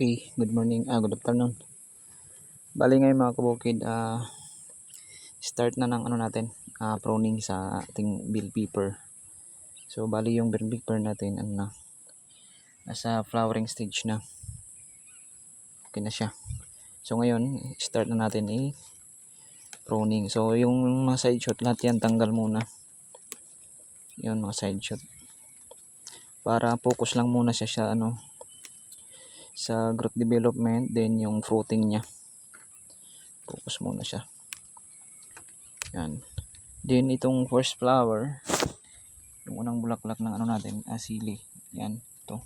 Okay, good morning, ah, good afternoon. Bali ngayon mga kabukid, ah, start na ng ano natin, ah, pruning sa ating bill paper. So, bali yung bill paper natin, ano na, nasa flowering stage na. Okay na siya. So, ngayon, start na natin i pruning. So, yung mga side shot, lahat yan tanggal muna. Yun, mga side shot. Para focus lang muna siya sa ano, sa growth development then yung fruiting niya. Focus muna siya. Yan. Then itong first flower yung unang bulaklak ng ano natin asili yan to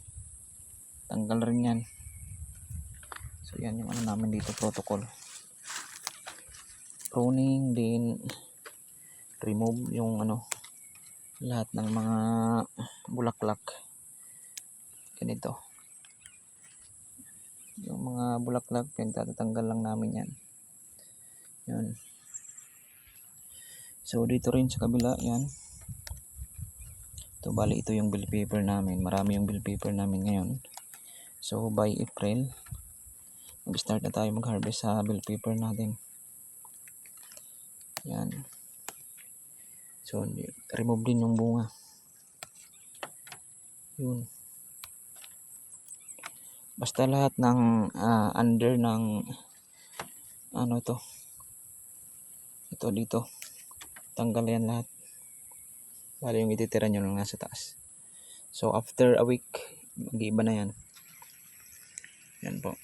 tanggal rin yan. So yan yung ano namin dito protocol. Pruning then remove yung ano lahat ng mga bulaklak. Ganito yung mga bulaklak pinagtatanggal lang namin yan. Yun. So dito rin sa kabila yan. Ito bali ito yung bill paper namin. Marami yung bill paper namin ngayon. So by April mag start na tayo mag harvest sa bill paper natin. Yan. So remove din yung bunga. Yun basta lahat ng ah, under ng ano to? Ito dito. Tanggal yan lahat. Bali yung ititira nyo lang nasa taas. So after a week mag-iiba na yan. Yan po